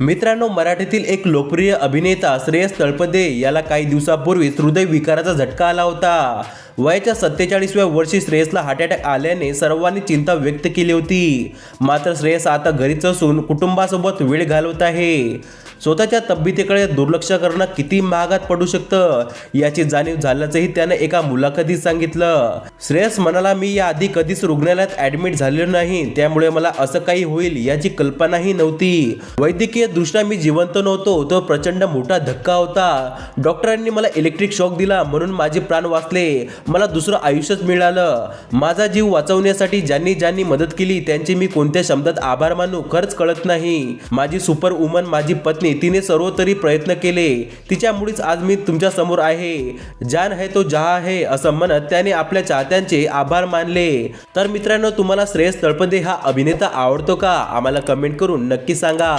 मित्रांनो मराठीतील एक लोकप्रिय अभिनेता श्रेयस तळपदे याला काही दिवसापूर्वीच हृदयविकाराचा झटका आला होता. वयाच्या सत्तेचाळीसव्या वर्षी श्रेयसला हार्ट अटॅक आल्याने सर्वांनी चिंता व्यक्त केली होती. मात्र श्रेयस आता घरीच असून कुटुंबासोबत वेळ घालवत आहे. स्वतःच्या तब्येतीकडे दुर्लक्ष करणं किती महागात पडू शकतं याची जाणीव झाल्याचंही त्यानं एका मुलाखतीत सांगितलं. श्रेयस म्हणाला मी याआधी कधीच रुग्णालयात ऍडमिट झालेलो नाही त्यामुळे मला असं काही होईल याची कल्पनाही नव्हती. वैद्यकीय दृष्ट्या मी जिवंत नव्हतो तो प्रचंड मोठा धक्का होता. डॉक्टरांनी मला इलेक्ट्रिक शॉक दिला म्हणून माझे प्राण वाचले. मला दुसरं आयुष्यच मिळालं. माझा जीव वाचवण्यासाठी ज्यांनी ज्यांनी मदत केली त्यांचे मी कोणत्या शब्दात आभार मानू खरंच कळत नाही. माझी सुपर वुमन माझी पत्नी तिने सर्वतरी प्रयत्न केले. तिच्यामुळेच आज मी तुमच्यासमोर आहे. जान है तो जहा है असं म्हणत त्याने आपल्या चाहत्यांचे आभार मानले. तर मित्रांनो तुम्हाला श्रेयस तळपदे हा अभिनेता आवडतो का? आम्हाला कमेंट करून नक्की सांगा.